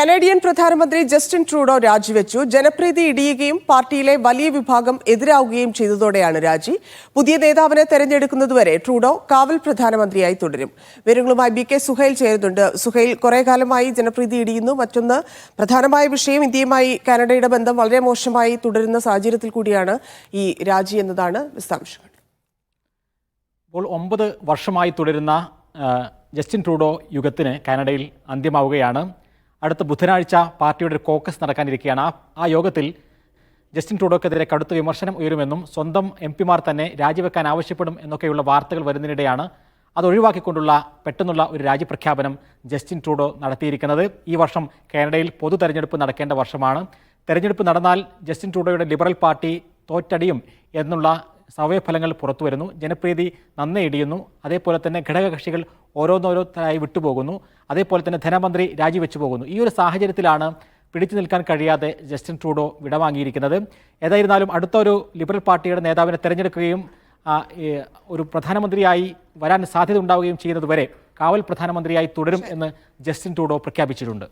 Canadian പ്രധാനമന്ത്രി Justin Trudeau രാജിവെച്ചു. ജനപ്രീതി ഇടിയുകയും പാർട്ടിയിലെ വലിയ വിഭാഗം എതിരാവുകയും ചെയ്തതോടെയാണ് രാജി. പുതിയ നേതാവിനെ തെരഞ്ഞെടുക്കുന്നതുവരെ ട്രൂഡോ കാവൽ പ്രധാനമന്ത്രിയായി തുടരും. വിവരങ്ങളുമായി ബി കെ സുഹൈൽ ചേരുന്നുണ്ട്. സുഹൈൽ കുറെ കാലമായി ജനപ്രീതി ഇടിയുന്നു. മറ്റൊന്ന് പ്രധാനമായ വിഷയം ഇന്ത്യയുമായി കാനഡയുടെ ബന്ധം വളരെ മോശമായി തുടരുന്ന സാഹചര്യത്തിൽ കൂടിയാണ് ഈ രാജി എന്നതാണ് വിശദാംശങ്ങൾ. ഒമ്പത് വർഷമായി തുടരുന്ന ജസ്റ്റിൻ ട്രൂഡോ യുഗത്തിന് കാനഡയിൽ അന്ത്യമാവുകയാണ്. അടുത്ത ബുധനാഴ്ച പാർട്ടിയുടെ ഒരു കോക്കസ് നടക്കാനിരിക്കുകയാണ്. ആ യോഗത്തിൽ ജസ്റ്റിൻ ട്രൂഡോക്കെതിരെ കടുത്ത വിമർശനം ഉയരുമെന്നും സ്വന്തം എം പിമാർ തന്നെ രാജിവെക്കാൻ ആവശ്യപ്പെടും എന്നൊക്കെയുള്ള വാർത്തകൾ വരുന്നതിനിടെയാണ് അത് ഒഴിവാക്കിക്കൊണ്ടുള്ള പെട്ടെന്നുള്ള ഒരു രാജിപ്രഖ്യാപനം ജസ്റ്റിൻ ട്രൂഡോ നടത്തിയിരിക്കുന്നത്. ഈ വർഷം കാനഡയിൽ പൊതു തെരഞ്ഞെടുപ്പ് നടക്കേണ്ട വർഷമാണ്. തെരഞ്ഞെടുപ്പ് നടന്നാൽ ജസ്റ്റിൻ ട്രൂഡോയുടെ ലിബറൽ പാർട്ടി തോറ്റടിയും എന്നുള്ള സർവേ ഫലങ്ങൾ പുറത്തു വരുന്നു. ജനപ്രീതി നന്നേ ഇടിയുന്നു. അതേപോലെ തന്നെ ഘടകകക്ഷികൾ ഓരോന്നോരോരുത്തരായി വിട്ടുപോകുന്നു. അതേപോലെ തന്നെ ധനമന്ത്രി രാജിവെച്ചു പോകുന്നു. ഈ ഒരു സാഹചര്യത്തിലാണ് പിടിച്ചു നിൽക്കാൻ കഴിയാതെ ജസ്റ്റിൻ ട്രൂഡോ വിടവാങ്ങിയിരിക്കുന്നത്. ഏതായിരുന്നാലും അടുത്ത ഒരു ലിബറൽ പാർട്ടിയുടെ നേതാവിനെ തിരഞ്ഞെടുക്കുകയും ഒരു പ്രധാനമന്ത്രിയായി വരാൻ സാധ്യത ഉണ്ടാവുകയും ചെയ്യുന്നതുവരെ കാവൽ പ്രധാനമന്ത്രിയായി തുടരും എന്ന് ജസ്റ്റിൻ ട്രൂഡോ പ്രഖ്യാപിച്ചിട്ടുണ്ട്.